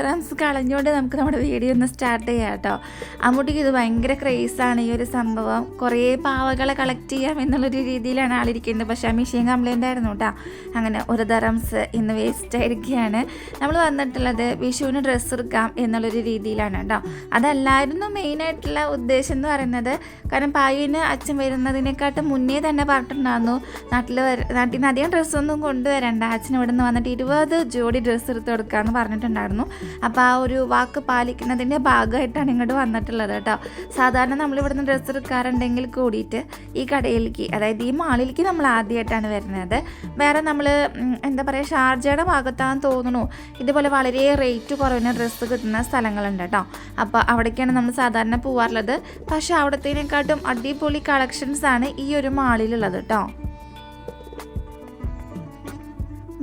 Dirhams കളഞ്ഞുകൊണ്ട് നമുക്ക് നമ്മുടെ video ഒന്ന് സ്റ്റാർട്ട് ചെയ്യാം കേട്ടോ. അമ്മൂട്ടിക്ക് ഇത് ഭയങ്കര ക്രേസാണ് ഈ ഒരു സംഭവം. കുറേ പാവകളെ കളക്ട് ചെയ്യാം എന്നുള്ളൊരു രീതിയിലാണ് ആളിരിക്കുന്നത്. പക്ഷേ ആ മെഷീൻ കംപ്ലൈന്റ് ആയിരുന്നു കേട്ടോ അങ്ങനെ ഒരു ദറംസ് ഇന്ന് വേസ്റ്റ് ആയിരിക്കുകയാണ്. നമ്മൾ വന്നിട്ടുള്ളത് വിഷുവിന് ഡ്രസ്സ് എടുക്കാം എന്നുള്ളൊരു രീതിയിലാണ് കേട്ടോ അതല്ലായിരുന്നു മെയിനായിട്ടുള്ള ഉദ്ദേശം എന്ന് പറയുന്നത്. കാരണം പായുവിന് അച്ഛൻ വരുന്നതിനെക്കാട്ടും മുന്നേ തന്നെ പറഞ്ഞിട്ടുണ്ടായിരുന്നു. നാട്ടിൽ നാട്ടിൽ നിന്ന് അധികം ഡ്രസ്സൊന്നും കൊണ്ടുവരണ്ട. അച്ഛൻ ഇവിടെ നിന്ന് വന്നിട്ട് ഇരുപത് ജോഡി ഡ്രസ്സ് എടുത്ത് കൊടുക്കാമെന്ന് പറഞ്ഞിട്ടുണ്ടായിരുന്നു. അപ്പോൾ ആ ഒരു വാക്ക് പാലിക്കുന്നതിന്റെ ഭാഗമായിട്ടാണ് ഇങ്ങോട്ട് വന്നിട്ടുള്ളത് കേട്ടോ. സാധാരണ നമ്മൾ ഇവിടുന്ന് ഡ്രസ്സ് എടുക്കാറുണ്ടെങ്കിൽ കൂടിയിട്ട് ഈ കടയിലേക്ക് അതായത് ഈ മാളിലേക്ക് നമ്മൾ ആദ്യമായിട്ടാണ് വരുന്നത്. വേറെ നമ്മൾ എന്താ പറയുക ഷാർജയുടെ ഭാഗത്താണെന്ന് തോന്നുന്നു. ഇതുപോലെ വളരെ റേറ്റ് കുറവിന് ഡ്രസ്സ് കിട്ടുന്ന സ്ഥലങ്ങളുണ്ട് കേട്ടോ. അപ്പോൾ അവിടേക്കാണ് നമ്മൾ സാധാരണ പോവാറുള്ളത്. പക്ഷേ അവിടത്തേനെക്കാട്ടും അടിപൊളി കളക്ഷൻസ് ആണ് ഈ ഒരു മാളിലുള്ളത് കേട്ടോ.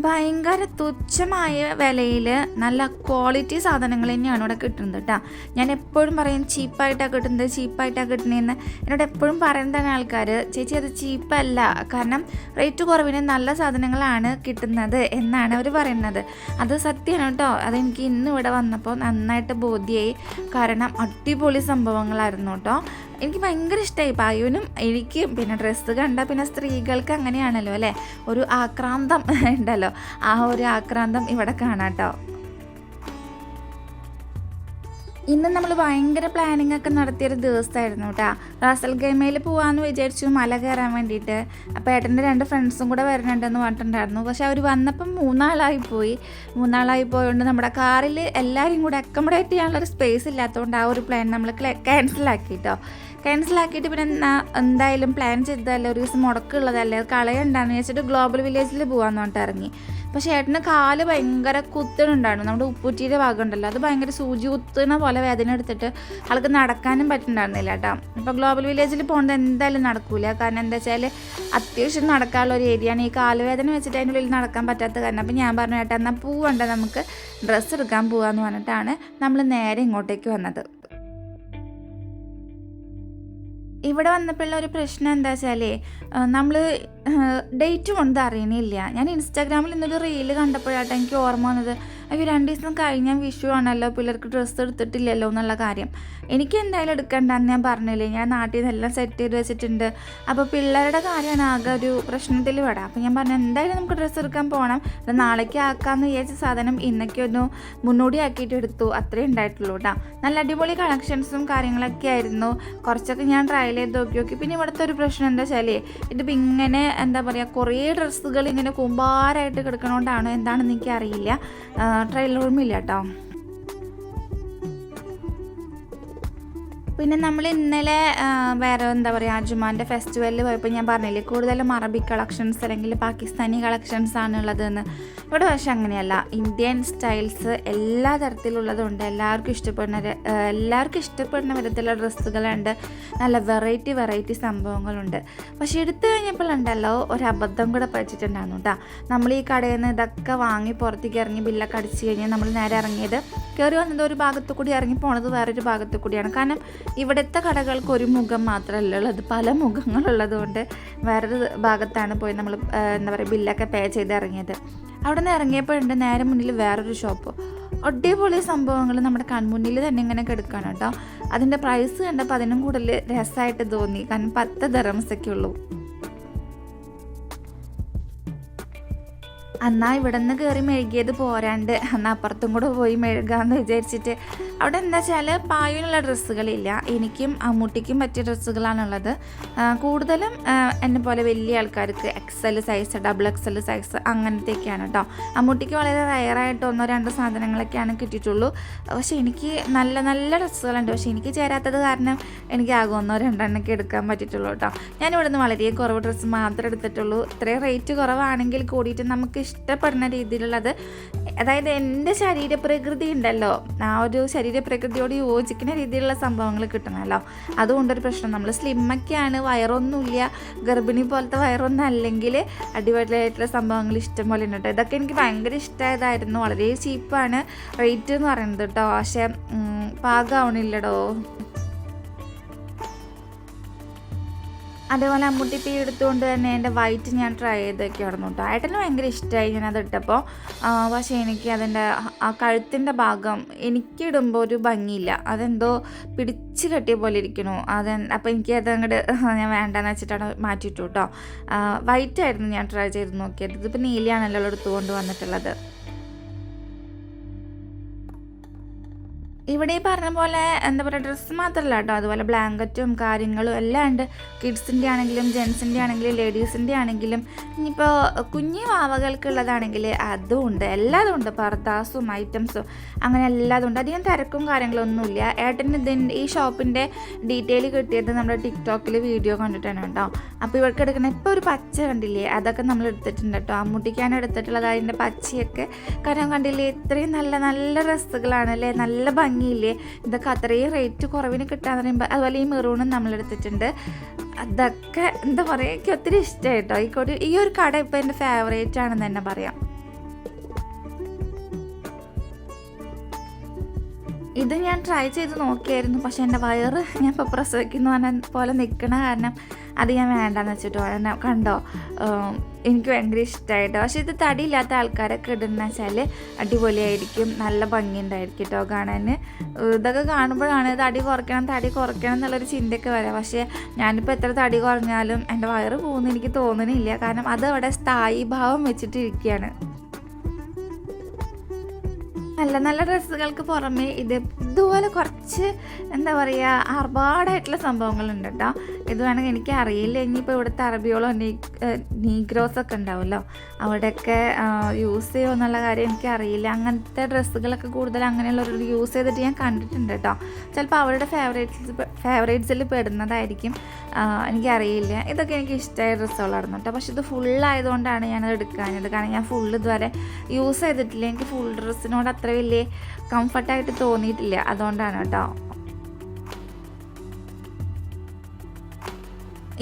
ഭയങ്കര തുച്ഛമായ വിലയിൽ നല്ല ക്വാളിറ്റി സാധനങ്ങൾ തന്നെയാണ് ഇവിടെ കിട്ടുന്നത് കേട്ടോ ഞാൻ എപ്പോഴും പറയും ചീപ്പായിട്ടാണ് കിട്ടുന്നത് ചീപ്പായിട്ടാണ് കിട്ടുന്നതെന്ന് എന്നോട് എപ്പോഴും പറയുന്നതാണ് ആൾക്കാർ ചേച്ചി അത് ചീപ്പല്ല. കാരണം റേറ്റ് കുറവിന് നല്ല സാധനങ്ങളാണ് കിട്ടുന്നത് എന്നാണ് അവർ പറയുന്നത്. അത് സത്യമാണ് കേട്ടോ അതെനിക്ക് ഇന്ന് ഇവിടെ വന്നപ്പോൾ നന്നായിട്ട് ബോധ്യമായി കാരണം അടിപൊളി സംഭവങ്ങളായിരുന്നു കേട്ടോ എനിക്ക് ഭയങ്കര ഇഷ്ടമായി പായുവിനും എനിക്ക് പിന്നെ ഡ്രസ്സ് കണ്ട പിന്നെ സ്ത്രീകൾക്ക് അങ്ങനെയാണല്ലോ അല്ലേ? ഒരു ആക്രാന്തം ഉണ്ടല്ലോ. ആ ഒരു ആക്രാന്തം ഇവിടെ കാണാട്ടോ. ഇന്ന് നമ്മൾ ഭയങ്കര പ്ലാനിങ് ഒക്കെ നടത്തിയൊരു ദിവസമായിരുന്നു കേട്ടോ റാസൽ ഗൈമയിൽ പോകാമെന്ന് വിചാരിച്ചു മല കയറാൻ വേണ്ടിയിട്ട്. അപ്പോൾ ഏട്ടന്റെ രണ്ട് ഫ്രണ്ട്സും കൂടെ വരണുണ്ടെന്ന് പറഞ്ഞിട്ടുണ്ടായിരുന്നു. പക്ഷെ അവർ വന്നപ്പം മൂന്നാളായി പോയി. മൂന്നാളായി പോയതുകൊണ്ട് നമ്മുടെ കാറിൽ എല്ലാവരും കൂടെ അക്കോമഡേറ്റ് ചെയ്യാനുള്ളൊരു സ്പേസ് ഇല്ലാത്തതുകൊണ്ട് ആ ഒരു പ്ലാൻ നമ്മൾ ക്യാൻസലാക്കി കേട്ടോ ക്യാൻസലാക്കിയിട്ട് പിന്നെ എന്തായാലും പ്ലാൻ ചെയ്തതല്ലേ? ഒരു ദിവസം മുടക്കുള്ളതല്ലേ? കളയുണ്ടാന്ന് കളയണ്ടാന്ന് വെച്ചിട്ട് ഗ്ലോബൽ വില്ലേജിൽ പോകാമെന്ന് പറഞ്ഞിട്ട് ഇറങ്ങി. പക്ഷേ ഏട്ടന് കാൽ ഭയങ്കര കുത്തണുണ്ടായിരുന്നു നമ്മുടെ ഉപ്പുറ്റിയുടെ ഭാഗം ഉണ്ടല്ലോ അത് ഭയങ്കര സൂചി കുത്തുന്ന പോലെ വേദന എടുത്തിട്ട് ആൾക്ക് നടക്കാനും പറ്റുന്നുണ്ടായിരുന്നില്ല കേട്ടോ. അപ്പോൾ ഗ്ലോബൽ വില്ലേജിൽ പോകുന്നത് എന്തായാലും നടക്കൂല. കാരണം എന്താ വെച്ചാൽ അത്യാവശ്യം നടക്കാനുള്ള ഒരു ഏരിയയാണ് ഈ കാൽ വേദന വെച്ചിട്ട് അതിന്റെ ഉള്ളിൽ നടക്കാൻ പറ്റാത്ത കാരണം. അപ്പോൾ ഞാൻ പറഞ്ഞു ഏട്ടാ എന്നാൽ പൂവേണ്ട. നമുക്ക് ഡ്രസ്സ് എടുക്കാൻ പോകാമെന്ന് പറഞ്ഞിട്ടാണ് നമ്മൾ നേരെ ഇങ്ങോട്ടേക്ക് വന്നത്. ഇവിടെ വന്നപ്പോഴുള്ള ഒരു പ്രശ്നം എന്താ വെച്ചാൽ നമ്മൾ ഡേറ്റ് കൊണ്ട് അറിയണില്ല. ഞാൻ ഇൻസ്റ്റാഗ്രാമിൽ ഇന്നൊരു റീൽ കണ്ടപ്പോഴാട്ടോ എനിക്ക് ഓർമ്മ വന്നത്. അയ്യോ രണ്ട് ദിവസം കഴിഞ്ഞാൽ വിഷു ആണല്ലോ പിള്ളേർക്ക് ഡ്രസ്സ് എടുത്തിട്ടില്ലല്ലോ എന്നുള്ള കാര്യം. എനിക്ക് എന്തായാലും എടുക്കണ്ടെന്ന് ഞാൻ പറഞ്ഞില്ലേ? ഞാൻ നാട്ടിൽ നിന്നെല്ലാം സെറ്റ് ചെയ്ത് വെച്ചിട്ടുണ്ട്. അപ്പോൾ പിള്ളേരുടെ കാര്യമാണ് ആകെ ഒരു പ്രശ്നത്തിൽ വിടാം അപ്പോൾ ഞാൻ പറഞ്ഞു എന്തായാലും നമുക്ക് ഡ്രസ്സ് എടുക്കാൻ പോകണം അത് നാളേക്ക് ആക്കാമെന്ന് വിചാരിച്ച സാധനം ഇന്നൊക്കെ ഒന്ന് മുന്നോടി ആക്കിയിട്ട് എടുത്തു. അത്രേ ഉണ്ടായിട്ടുള്ളൂ കേട്ടോ നല്ല അടിപൊളി കളക്ഷൻസും കാര്യങ്ങളൊക്കെ ആയിരുന്നു. കുറച്ചൊക്കെ ഞാൻ ട്രയൽ ചെയ്ത് നോക്കി നോക്കി. പിന്നെ ഇവിടുത്തെ ഒരു പ്രശ്നം എന്താ വെച്ചാൽ ഇതിപ്പോൾ ഇങ്ങനെ എന്താ പറയുക കുറേ ഡ്രസ്സുകൾ ഇങ്ങനെ കൂമ്പാരായിട്ട് കിടക്കണോണ്ടാണോ എന്താണെന്ന് എനിക്കറിയില്ല. ട്രയൽ റൂമില്ല കേട്ടോ പിന്നെ നമ്മൾ ഇന്നലെ വേറെ എന്താ പറയുക അജുമാന്റെ ഫെസ്റ്റിവലിൽ പോയപ്പോൾ ഞാൻ പറഞ്ഞില്ലേ കൂടുതലും അറബിക് കളക്ഷൻസ് അല്ലെങ്കിൽ പാകിസ്ഥാനി കളക്ഷൻസ് ആണുള്ളതെന്ന്. ഇവിടെ പക്ഷെ അങ്ങനെയല്ല. ഇന്ത്യൻ സ്റ്റൈൽസ് എല്ലാ തരത്തിലുള്ളതുണ്ട്. എല്ലാവർക്കും ഇഷ്ടപ്പെടുന്ന എല്ലാവർക്കും ഇഷ്ടപ്പെടുന്ന വിധത്തിലുള്ള ഡ്രസ്സുകളുണ്ട്. നല്ല വെറൈറ്റി വെറൈറ്റി സംഭവങ്ങളുണ്ട്. പക്ഷേ എടുത്തു കഴിഞ്ഞപ്പോഴുണ്ടല്ലോ ഒരു അബദ്ധം കൂടെ പറ്റിയിട്ടുണ്ടായിരുന്നു കേട്ടോ നമ്മൾ ഈ കടയിൽ നിന്ന് ഇതൊക്കെ വാങ്ങി പുറത്തേക്ക് ഇറങ്ങി ബില്ലൊക്കെ അടിച്ച് കഴിഞ്ഞാൽ നമ്മൾ നേരെ ഇറങ്ങിയത് കയറി വന്നത് ഒരു ഭാഗത്തു കൂടി ഇറങ്ങി പോണത് വേറൊരു ഭാഗത്തു കൂടിയാണ്. കാരണം ഇവിടുത്തെ കടകൾക്ക് ഒരു മുഖം മാത്രമല്ല ഉള്ളത്. പല മുഖങ്ങളുള്ളത് കൊണ്ട് വേറൊരു ഭാഗത്താണ് പോയി നമ്മൾ എന്താ പറയുക ബില്ലൊക്കെ പേ ചെയ്ത് ഇറങ്ങിയത്. അവിടെ നിന്ന് ഇറങ്ങിയപ്പോഴുണ്ട് നേരെ മുന്നിൽ വേറൊരു ഷോപ്പ്. അടിപൊളി സംഭവങ്ങൾ നമ്മുടെ കൺമുന്നിൽ തന്നെ ഇങ്ങനെ കിടക്കുകയാണ് കേട്ടോ. അതിന്റെ പ്രൈസ് കണ്ടപ്പോൾ അതിനും കൂടുതൽ രസമായിട്ട് തോന്നി. കാരണം പത്ത് ദറംസൊക്കെ ഉള്ളൂ എന്നാൽ ഇവിടെ നിന്ന് കയറി മെഴുകിയത് പോരാണ്ട്. എന്നാൽ അപ്പുറത്തും കൂടെ പോയി മെഴുകാന്ന് വിചാരിച്ചിട്ട്. അവിടെ എന്താ വെച്ചാൽ പായുനുള്ള ഡ്രസ്സുകളില്ല. എനിക്കും അമ്മൂട്ടിക്കും പറ്റിയ ഡ്രസ്സുകളാണുള്ളത്. കൂടുതലും എന്നെ പോലെ വലിയ ആൾക്കാർക്ക് XL size double XL size അങ്ങനത്തെയൊക്കെയാണ് കേട്ടോ അമ്മൂട്ടിക്ക് വളരെ റയറായിട്ട് ഒന്നോ രണ്ടോ സാധനങ്ങളൊക്കെയാണ് കിട്ടിയിട്ടുള്ളൂ. പക്ഷേ എനിക്ക് നല്ല നല്ല ഡ്രസ്സുകളുണ്ട്. പക്ഷേ എനിക്ക് ചേരാത്തത് കാരണം എനിക്ക് ആകെ ഒന്നോ രണ്ടെണ്ണൊക്കെ എടുക്കാൻ പറ്റിയിട്ടുള്ളൂ കേട്ടോ നിന്ന് വളരെ കുറവ് ഡ്രസ്സ് മാത്രമേ എടുത്തിട്ടുള്ളൂ. ഇത്രയും റേറ്റ് കുറവാണെങ്കിൽ കൂടിയിട്ട് നമുക്ക് ഇഷ്ടപ്പെടുന്ന രീതിയിലുള്ളത്. അതായത് എന്റെ ശരീരപ്രകൃതി ഉണ്ടല്ലോ ആ ഒരു ശരീരപ്രകൃതിയോട് യോജിക്കുന്ന രീതിയിലുള്ള സംഭവങ്ങൾ കിട്ടണമല്ലോ. അതുകൊണ്ടൊരു പ്രശ്നം. നമ്മൾ സ്ലിമ്മൊക്കെയാണ്. വയറൊന്നുമില്ല. ഗർഭിണി പോലത്തെ വയറൊന്നും അല്ലെങ്കിൽ അടിപൊളിയായിട്ടുള്ള സംഭവങ്ങൾ ഇഷ്ടം പോലെ ഉണ്ട് ഇതൊക്കെ എനിക്ക് ഭയങ്കര ഇഷ്ടമായതായിരുന്നു. വളരെ ചീപ്പാണ്. റേറ്റ് എന്ന് പറയുന്നത് കേട്ടോ. പക്ഷേ പാകമാവണില്ലടോ അതേപോലെ അമ്മൂട്ടി പീ എടുത്തുകൊണ്ട് തന്നെ എന്റെ വൈറ്റ് ഞാൻ ട്രൈ ചെയ്തൊക്കെ ആയിരുന്നു കേട്ടോ ഏട്ടന് ഭയങ്കര ഇഷ്ടമായി ഞാൻ അത് ഇട്ടപ്പോൾ പക്ഷേ എനിക്ക് അതിന്റെ ആ കഴുത്തിന്റെ ഭാഗം എനിക്കിടുമ്പോൾ ഒരു ഭംഗിയില്ല. അതെന്തോ പിടിച്ച് കെട്ടിയ പോലെ ഇരിക്കുന്നു അത് അപ്പോൾ എനിക്ക് അത് അങ്ങോട്ട് ഞാൻ വേണ്ടെന്ന് വെച്ചിട്ടാണ് മാറ്റിയിട്ടു കേട്ടോ വൈറ്റ് ആയിരുന്നു ഞാൻ ട്രൈ ചെയ്ത് നോക്കിയത്. ഇതിപ്പോൾ നീലയാണല്ലോ എടുത്തുകൊണ്ട് വന്നിട്ടുള്ളത്. ഇവിടെ ഈ പറഞ്ഞ പോലെ എന്താ പറയുക ഡ്രസ്സ് മാത്രമല്ല കേട്ടോ. അതുപോലെ ബ്ലാങ്കറ്റും കാര്യങ്ങളും എല്ലാം ഉണ്ട്. കിഡ്സിന്റെ ആണെങ്കിലും ജെൻസിന്റെ ആണെങ്കിലും ലേഡീസിന്റെ ആണെങ്കിലും ഇനിയിപ്പോൾ കുഞ്ഞു വാവകൾക്കുള്ളതാണെങ്കിൽ അതും ഉണ്ട്. എല്ലാതും ഉണ്ട്. പർദാസും ഐറ്റംസും അങ്ങനെ എല്ലാതും ഉണ്ട്. അധികം തിരക്കും കാര്യങ്ങളൊന്നുമില്ല. ഏട്ടന് ഇതിന്റെ ഈ ഷോപ്പിന്റെ ഡീറ്റെയിൽ കിട്ടിയത് നമ്മുടെ ടിക്ടോക്കിൽ വീഡിയോ കണ്ടിട്ടാണ് കേട്ടോ. അപ്പോൾ ഇവർക്ക് എടുക്കുന്ന ഇപ്പോൾ ഒരു പച്ച കണ്ടില്ലേ? അതൊക്കെ നമ്മൾ എടുത്തിട്ടുണ്ട് കേട്ടോ. അമ്മൂട്ടിക്കാണ് എടുത്തിട്ടുള്ളത് അതിന്റെ പച്ചയൊക്കെ. കാരണം കണ്ടില്ലേ ഇത്രയും നല്ല നല്ല ഡ്രസ്സുകളാണ് അല്ലേ? നല്ല ഭംഗിയില്ലേ ഇതൊക്കെ അത്രയും റേറ്റ് കുറവിന് കിട്ടാന്ന് പറയുമ്പോൾ അതുപോലെ ഈ മെറൂണും നമ്മൾ എടുത്തിട്ടുണ്ട് അതൊക്കെ എന്താ പറയുക എനിക്ക് ഒത്തിരി ഇഷ്ടമായിട്ടോ ഈ കൊടി ഈ ഒരു കട ഇപ്പോൾ എന്റെ ഫേവറേറ്റ് ആണെന്ന് തന്നെ പറയാം. ഇത് ഞാൻ ട്രൈ ചെയ്ത് നോക്കിയായിരുന്നു പക്ഷെ എന്റെ വയറ് ഞാൻ ഇപ്പോൾ പ്രസവിക്കുന്നു പോലെ നിൽക്കണ കാരണം അത് ഞാൻ വേണ്ടെന്ന് വെച്ചിട്ട് എന്നെ കണ്ടോ? എനിക്ക് ഭയങ്കര ഇഷ്ടമായിട്ടോ പക്ഷേ ഇത് തടിയില്ലാത്ത ആൾക്കാരൊക്കെ ഇടുന്ന വെച്ചാൽ അടിപൊളിയായിരിക്കും. നല്ല ഭംഗിയുണ്ടായിരിക്കും കേട്ടോ കാണാൻ ഇതൊക്കെ കാണുമ്പോഴാണ് തടി കുറയ്ക്കണം തടി കുറയ്ക്കണം എന്നുള്ളൊരു ചിന്തയൊക്കെ വരാം. പക്ഷേ ഞാനിപ്പോൾ എത്ര തടി കുറഞ്ഞാലും എന്റെ വയറ് പോകുന്നു എനിക്ക് തോന്നുന്നില്ല കാരണം അത് അവിടെ സ്ഥായി ഭാവം വെച്ചിട്ടിരിക്കുകയാണ് നല്ല നല്ല ഡ്രസ്സുകൾക്ക് പുറമെ ഇത് ഇതുപോലെ കുറച്ച് എന്താ പറയുക ആർഭാടായിട്ടുള്ള സംഭവങ്ങളുണ്ട് കേട്ടോ ഇത് വേണമെങ്കിൽ എനിക്ക് അറിയില്ല ഇനിയിപ്പോൾ ഇവിടുത്തെ അറബിയോളോ നീ നീഗ്രോസൊക്കെ ഉണ്ടാവുമല്ലോ. അവിടെയൊക്കെ യൂസ് ചെയ്യുമോ എന്നുള്ള കാര്യം എനിക്ക് അറിയില്ല അങ്ങനത്തെ ഡ്രസ്സുകളൊക്കെ കൂടുതൽ അങ്ങനെയുള്ളവർ യൂസ് ചെയ്തിട്ട് ഞാൻ കണ്ടിട്ടുണ്ട് കേട്ടോ ചിലപ്പോൾ അവരുടെ ഫേവറേറ്റ്സ് ഫേവറേറ്റ്സിൽ പെടുന്നതായിരിക്കും. എനിക്കറിയില്ല. ഇതൊക്കെ എനിക്ക് ഇഷ്ടമായ ഡ്രസ്സുകളായിരുന്നു കേട്ടോ പക്ഷേ ഇത് ഫുള്ളായതുകൊണ്ടാണ് ഞാനത് എടുക്കാനത് കാരണം ഞാൻ ഫുൾ ഇതുവരെ യൂസ് ചെയ്തിട്ടില്ല. എനിക്ക് ഫുൾ ഡ്രസ്സിനോട് അത്ര വലിയ കംഫർട്ടായിട്ട് തോന്നിയിട്ടില്ല. അതുകൊണ്ടാണ് കേട്ടോ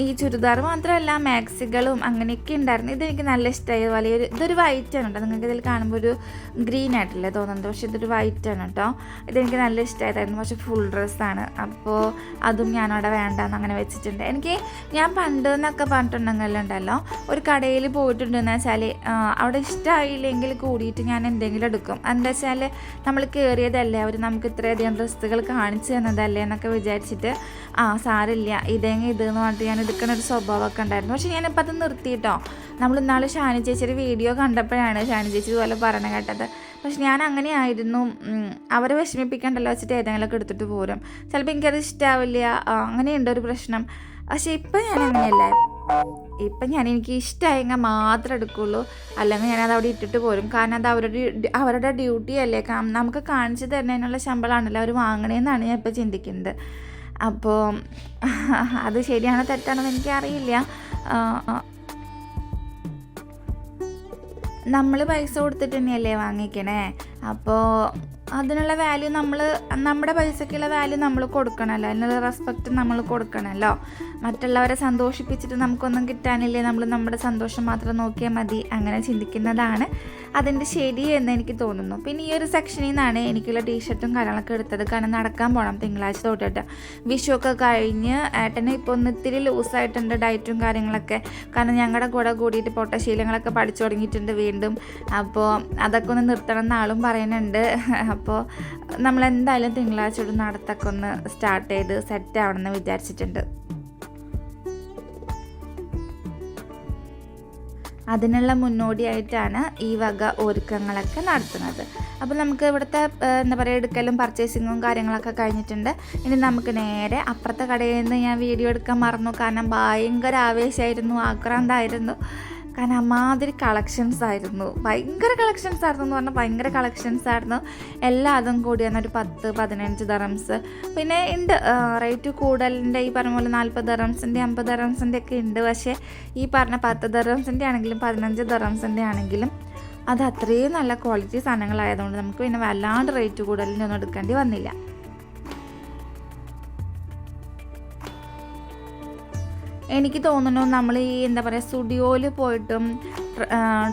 ഈ ചുരിദാർ മാത്രമല്ല മാക്സികളും അങ്ങനെയൊക്കെ ഉണ്ടായിരുന്നു. ഇതെനിക്ക് നല്ല ഇഷ്ടമായി വലിയൊരു ഇതൊരു വൈറ്റ് ആണ് കേട്ടോ. നിങ്ങൾക്ക് ഇതിൽ കാണുമ്പോൾ ഒരു ഗ്രീൻ ആയിട്ടല്ലേ തോന്നുന്നത്. പക്ഷേ ഇതൊരു വൈറ്റ് ആണ് കേട്ടോ. ഇതെനിക്ക് നല്ല ഇഷ്ടമായിരുന്നു പക്ഷേ ഫുൾ ഡ്രസ്സാണ് അപ്പോൾ അതും ഞാൻ ഞാനവിടെ വേണ്ടെന്ന് അങ്ങനെ വെച്ചിട്ടുണ്ട്. എനിക്ക് ഞാൻ പണ്ട് എന്നൊക്കെ പറഞ്ഞിട്ടുണ്ടെങ്കിലുണ്ടല്ലോ ഒരു കടയിൽ പോയിട്ടുണ്ടെന്ന് വെച്ചാൽ അവിടെ ഇഷ്ടമായില്ലെങ്കിൽ കൂടിയിട്ട് ഞാൻ എന്തെങ്കിലും എടുക്കും. എന്താ വെച്ചാൽ നമ്മൾ കയറിയതല്ലേ അവർ നമുക്ക് ഇത്രയധികം ഡ്രസ്സുകൾ കാണിച്ചു തന്നതല്ലേ എന്നൊക്കെ വിചാരിച്ചിട്ട് ആ സാരില്ല ഇതെങ്കിൽ ഇതെന്ന് പറഞ്ഞിട്ട് ഞാൻ എടുക്കുന്ന ഒരു സ്വഭാവമൊക്കെ ഉണ്ടായിരുന്നു. പക്ഷേ ഞാനിപ്പോൾ അത് നിർത്തിയിട്ടോ. നമ്മൾ ഇന്നാൾ ഷാനി ചേച്ചിയുടെ വീഡിയോ കണ്ടപ്പോഴാണ് ഷാനി ചേച്ചി ഇതുപോലെ പറയണ കേട്ടത്. പക്ഷെ ഞാൻ അങ്ങനെ ആയിരുന്നു അവരെ വിഷമിപ്പിക്കണ്ടല്ലോ വെച്ചിട്ട് ഏതെങ്കിലുമൊക്കെ എടുത്തിട്ട് പോരും. ചിലപ്പോൾ എനിക്കത് ഇഷ്ടാവില്ല. അങ്ങനെയുണ്ട് ഒരു പ്രശ്നം. പക്ഷേ ഇപ്പം ഞാൻ അങ്ങനെയല്ല. ഇപ്പം ഞാൻ എനിക്ക് ഇഷ്ടമായെങ്കിൽ മാത്രം എടുക്കുള്ളൂ. അല്ലെങ്കിൽ ഞാനത് അവിടെ ഇട്ടിട്ട് പോരും. കാരണം അത് അവരുടെ അവരുടെ ഡ്യൂട്ടി അല്ലേ? നമുക്ക് കാണിച്ചു തരുന്നതിനുള്ള ശമ്പളമാണല്ലോ അവർ വാങ്ങണേന്നാണ് ഞാൻ ഇപ്പോൾ ചിന്തിക്കുന്നത്. അപ്പോൾ അത് ശരിയാണോ തെറ്റാണോ എനിക്കറിയില്ല. നമ്മൾ പൈസ കൊടുത്തിട്ട് തന്നെയല്ലേ വാങ്ങിക്കണേ അപ്പോൾ അതിനുള്ള വാല്യൂ നമ്മൾ നമ്മുടെ പൈസക്കുള്ള വാല്യൂ നമ്മൾ കൊടുക്കണമല്ലോ അതിനുള്ള റെസ്പെക്റ്റ് നമ്മൾ കൊടുക്കണമല്ലോ മറ്റുള്ളവരെ സന്തോഷിപ്പിച്ചിട്ട് നമുക്കൊന്നും കിട്ടാനില്ലേ? നമ്മൾ നമ്മുടെ സന്തോഷം മാത്രം നോക്കിയാൽ മതി. അങ്ങനെ ചിന്തിക്കുന്നതാണ് അതിന്റെ ശരി എന്ന് എനിക്ക് തോന്നുന്നു. പിന്നെ ഈ ഒരു സെക്ഷനിൽ നിന്നാണ് എനിക്കുള്ള ടീഷർട്ടും കാര്യങ്ങളൊക്കെ എടുത്തത്. കാരണം നടക്കാൻ പോകണം തിങ്കളാഴ്ച തൊട്ടിട്ട്. വിഷുവൊക്കെ കഴിഞ്ഞ് ഏട്ടന് ഇപ്പോൾ ഒന്ന് ഇത്തിരി ലൂസായിട്ടുണ്ട് ഡയറ്റും കാര്യങ്ങളൊക്കെ. കാരണം ഞങ്ങളുടെ കൂടെ കൂടിയിട്ട് പൊട്ടശീലങ്ങളൊക്കെ പഠിച്ചു തുടങ്ങിയിട്ടുണ്ട് വീണ്ടും. അപ്പോൾ അതൊക്കെ ഒന്ന് നിർത്തണം എന്ന് ആളും പറയുന്നുണ്ട്. അപ്പോൾ നമ്മളെന്തായാലും തിങ്കളാഴ്ച ഒരു നടത്തൊക്കെ ഒന്ന് സ്റ്റാർട്ട് ചെയ്ത് സെറ്റ് ആവണമെന്ന് വിചാരിച്ചിട്ടുണ്ട്. അതിനുള്ള മുന്നോടിയായിട്ടാണ് ഈ വക ഒരുക്കങ്ങളൊക്കെ നടത്തുന്നത്. അപ്പോൾ നമുക്ക് ഇവിടുത്തെ എന്താ പറയുക എടുക്കലും പർച്ചേസിങ്ങും കാര്യങ്ങളൊക്കെ കഴിഞ്ഞിട്ടുണ്ട്. ഇനി നമുക്ക് നേരെ അപ്പുറത്തെ കടയിൽ നിന്ന് ഞാൻ വീഡിയോ എടുക്കാൻ മറന്നു. കാരണം ഭയങ്കര ആവേശമായിരുന്നു ആക്രാന്തായിരുന്നു. കാരണം അമാതിരി കളക്ഷൻസ് ആയിരുന്നു. ഭയങ്കര കളക്ഷൻസ് ആയിരുന്നു എന്ന് പറഞ്ഞാൽ ഭയങ്കര കളക്ഷൻസ് ആയിരുന്നു. എല്ലാ അതും കൂടിയാണ് ഒരു പത്ത് പതിനഞ്ച് ദറംസ് പിന്നെ ഉണ്ട് റേറ്റ് കൂടലിന്റെ ഈ പറഞ്ഞ പോലെ നാൽപ്പത് ദറംസിന്റെ അമ്പത് ദറംസിന്റെ ഒക്കെ ഉണ്ട് പക്ഷേ ഈ പറഞ്ഞ പത്ത് ദറംസിന്റെ ആണെങ്കിലും പതിനഞ്ച് ദറംസിന്റെ ആണെങ്കിലും അത് അത്രയും നല്ല ക്വാളിറ്റി സാധനങ്ങളായതുകൊണ്ട് നമുക്ക് പിന്നെ വല്ലാണ്ട് റേറ്റ് കൂടുതലൊന്നും എടുക്കേണ്ടി വന്നില്ല. എനിക്ക് തോന്നുന്നു നമ്മൾ ഈ എന്താ പറയുക സ്റ്റുഡിയോയിൽ പോയിട്ടും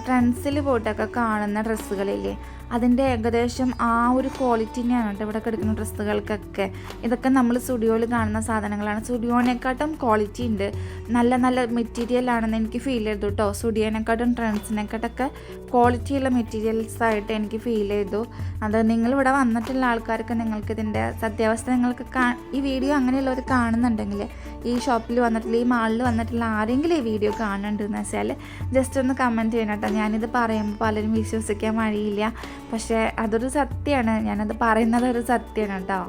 ട്രെൻഡ്സിൽ പോയിട്ടൊക്കെ കാണുന്ന ഡ്രസ്സുകളില്ലേ അതിന്റെ ഏകദേശം ആ ഒരു ക്വാളിറ്റി തന്നെയാണ് കേട്ടോ ഇവിടെ കിടക്കുന്ന ഡ്രസ്സുകൾക്കൊക്കെ. ഇതൊക്കെ നമ്മൾ സ്റ്റുഡിയോയിൽ കാണുന്ന സാധനങ്ങളാണ്. സ്റ്റുഡിയോനെക്കാട്ടും ക്വാളിറ്റി ഉണ്ട്. നല്ല നല്ല മെറ്റീരിയൽ ആണെന്ന് എനിക്ക് ഫീൽ ചെയ്തു കേട്ടോ സ്റ്റുഡിയോനെക്കാട്ടും ട്രെൻഡ്സിനെക്കാട്ടൊക്കെ ക്വാളിറ്റിയുള്ള മെറ്റീരിയൽസ് ആയിട്ട് എനിക്ക് ഫീൽ ചെയ്തു. അത് നിങ്ങളിവിടെ വന്നിട്ടുള്ള ആൾക്കാർക്ക് നിങ്ങൾക്ക് ഇതിന്റെ സത്യാവസ്ഥ നിങ്ങൾക്ക് ഈ വീഡിയോ അങ്ങനെയുള്ളവർ കാണുന്നുണ്ടെങ്കിൽ ഈ ഷോപ്പിൽ വന്നിട്ടില്ല ഈ മാളിൽ വന്നിട്ടുള്ള ആരെങ്കിലും ഈ വീഡിയോ കാണുന്നുണ്ടെന്ന് വെച്ചാൽ ജസ്റ്റ് ഒന്ന് കമന്റ് ചെയ്യണം കേട്ടോ. ഞാനിത് പറയുമ്പോൾ പലരും വിശ്വസിക്കാൻ വഴിയില്ല. പക്ഷേ അതൊരു സത്യമാണ്. ഞാനത് പറയുന്നത് ഒരു സത്യമാണ് കേട്ടോ.